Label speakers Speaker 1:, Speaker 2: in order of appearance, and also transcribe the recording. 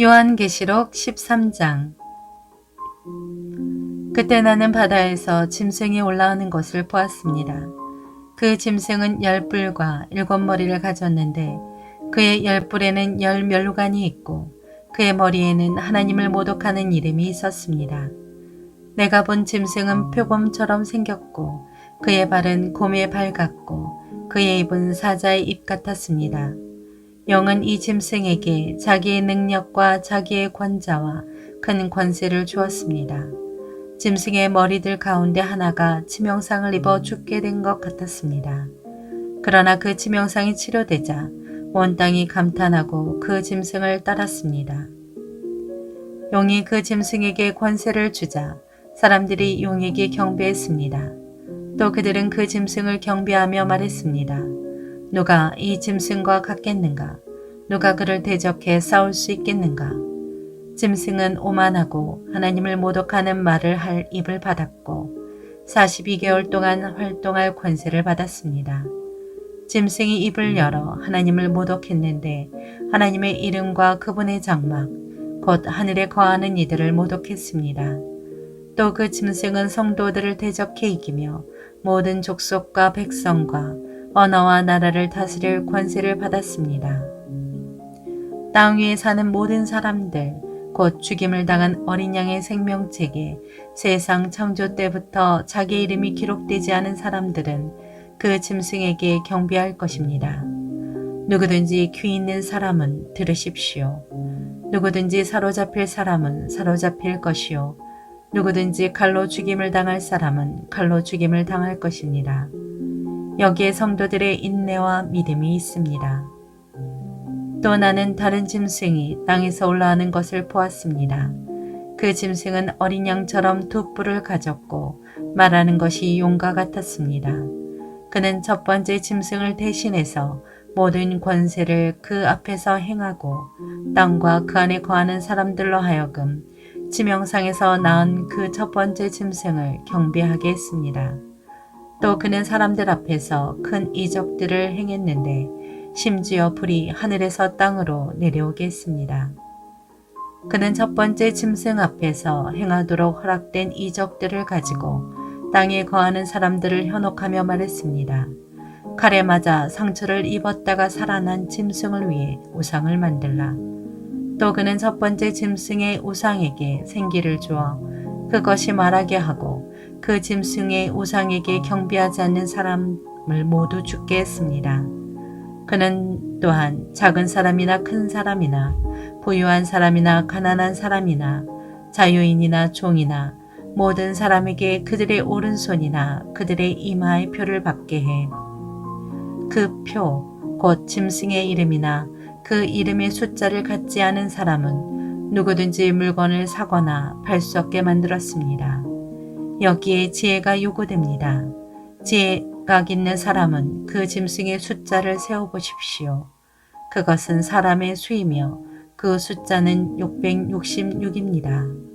Speaker 1: 요한계시록 13장 그때 나는 바다에서 짐승이 올라오는 것을 보았습니다. 그 짐승은 열 뿔과 일곱 머리를 가졌는데 그의 열 뿔에는 열 멸루관이 있고 그의 머리에는 하나님을 모독하는 이름이 있었습니다. 내가 본 짐승은 표범처럼 생겼고 그의 발은 곰의 발 같고 그의 입은 사자의 입 같았습니다. 영은 이 짐승에게 자기의 능력과 자기의 권자와 큰 권세를 주었습니다. 짐승의 머리들 가운데 하나가 치명상을 입어 죽게 된 것 같았습니다. 그러나 그 치명상이 치료되자 온 땅이 감탄하고 그 짐승을 따랐습니다. 용이 그 짐승에게 권세를 주자 사람들이 용에게 경배했습니다. 또 그들은 그 짐승을 경배하며 말했습니다. 누가 이 짐승과 같겠는가? 누가 그를 대적해 싸울 수 있겠는가? 짐승은 오만하고 하나님을 모독하는 말을 할 입을 받았고 42개월 동안 활동할 권세를 받았습니다. 짐승이 입을 열어 하나님을 모독했는데 하나님의 이름과 그분의 장막, 곧 하늘에 거하는 이들을 모독했습니다. 또 그 짐승은 성도들을 대적해 이기며 모든 족속과 백성과 언어와 나라를 다스릴 권세를 받았습니다. 땅 위에 사는 모든 사람들, 곧 죽임을 당한 어린 양의 생명책에 세상 창조 때부터 자기 이름이 기록되지 않은 사람들은 그 짐승에게 경배할 것입니다. 누구든지 귀 있는 사람은 들으십시오. 누구든지 사로잡힐 사람은 사로잡힐 것이요. 누구든지 칼로 죽임을 당할 사람은 칼로 죽임을 당할 것입니다. 여기에 성도들의 인내와 믿음이 있습니다. 또 나는 다른 짐승이 땅에서 올라오는 것을 보았습니다. 그 짐승은 어린 양처럼 두 뿔을 가졌고 말하는 것이 용과 같았습니다. 그는 첫 번째 짐승을 대신해서 모든 권세를 그 앞에서 행하고 땅과 그 안에 거하는 사람들로 하여금 지명상에서 낳은 그 첫 번째 짐승을 경배하게 했습니다. 또 그는 사람들 앞에서 큰 이적들을 행했는데 심지어 불이 하늘에서 땅으로 내려오게 했습니다. 그는 첫 번째 짐승 앞에서 행하도록 허락된 이적들을 가지고 땅에 거하는 사람들을 현혹하며 말했습니다. 칼에 맞아 상처를 입었다가 살아난 짐승을 위해 우상을 만들라. 또 그는 첫 번째 짐승의 우상에게 생기를 주어 그것이 말하게 하고 그 짐승의 우상에게 경배하지 않는 사람을 모두 죽게 했습니다. 그는 또한 작은 사람이나 큰 사람이나 부유한 사람이나 가난한 사람이나 자유인이나 종이나 모든 사람에게 그들의 오른손이나 그들의 이마의 표를 받게 해. 그 표, 곧 짐승의 이름이나 그 이름의 숫자를 갖지 않은 사람은 누구든지 물건을 사거나 팔 수 없게 만들었습니다. 여기에 지혜가 요구됩니다. 지혜 각 있는 사람은 그 짐승의 숫자를 세어보십시오. 그것은 사람의 수이며 그 숫자는 666입니다.